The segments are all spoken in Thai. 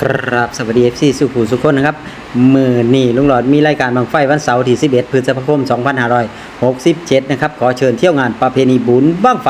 ครับสวัสดี FC สุภูสุคนนะครับ มือนี่ลุงหลอดมีรายการบังไฟวันเสาร์ที่ 11พฤษภาคม 2567 นะครับ ขอเชิญเที่ยวงานประเพณีบุญบ้างไฟ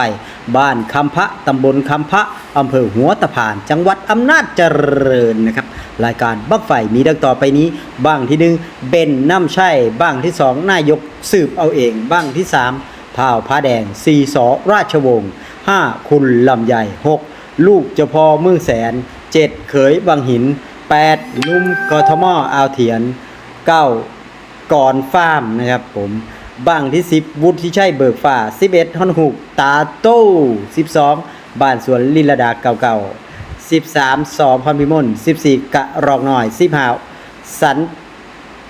บ้านคำพระตำบลคำพระอำเภอหัวตะพาน จังหวัดอำนาจเจริญนะครับ รายการบ้างไฟมีดังต่อไปนี้ บ้างที่หนึ่งเบนน้ำใช่บ้างที่สองนายกสืบเอาเอง บ้างที่สามท้าวผ้าแดงสี่สอราชวงศ์ห้าคุณลำใหญ่หกลูกเจ้าพ่อเมืองแสน เจ็ดเขยบางหินแปดนุ่มกทมอาวเถียนเก้าก่อนฟาร์มนะครับผมบ้างที่สิบวุฒิชัยเบิกฟ้าสิบเอ็ดฮอนหุกตาโต้สิบสองบ้านสวนลิลดาเก่าเก่าสิบสามสอพรพิมลสิบสี่กะรองหน่อยสิบห้าสัน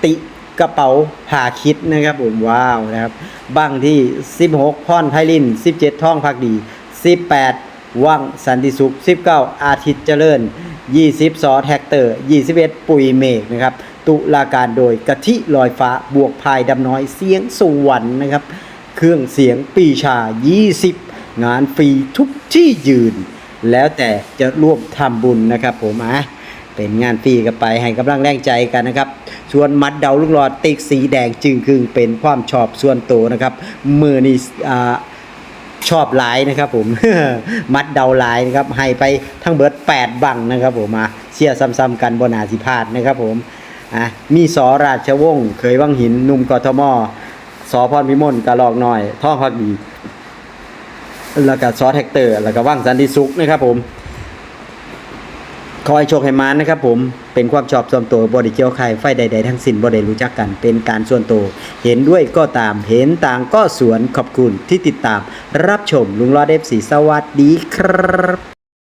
ติกระเป๋าผ่าคิดนะครับผมว้าวนะครับบ้างที่ 16พรไพลิน 17 ท่องพักดี 18 ว่างสันติสุข 19 อาทิตย์เจริญ 20 สอแท็กเตอร์ 21 ปุ๋ยเมกนะครับ ตุลาการโดยกะทิลอยฟ้าบวกพายดำน้อยเสียงสวรรค์นะครับ เครื่องเสียงปีชา 20 งานฟรีทุกที่ยืน แล้วแต่จะร่วมทำบุญนะครับผมอะเป็นงานฟรีกันไปให้กำลังแรงใจกันนะครับ ส่วนมัดเดาลูกหลอดติ๊กสีแดงจึงคือเป็นความชอบส่วนตัวนะครับมือนี่อ่า ชอบหลายนะครับผม มัดเดาหลายนะครับให้ไปทั้งเบิด8 บังนะครับผมมาเชียร์ซ้ำๆกันบนอาสิพาดนะครับผมอะมีสอราชวงศ์เคยวังหินหนุ่มกทมสอพรพิมลกะลอกหน่อยท่องพักดีแล้วก็ซอแท็กเตอร์ แล้วก็ว่างสันติสุขนะครับผมขอให้โชคให้มานนะครับผม เป็นความชอบส่วนตัวบริเกี่ยวใครไฟใด ๆ ทั้งสิ้นบริรู้จักกัน เป็นการส่วนตัวเห็นด้วยก็ตามเห็นต่างก็สวนขอบคุณที่ติดตาม รับชมลุงรอดเอฟสีสวัสดีครับ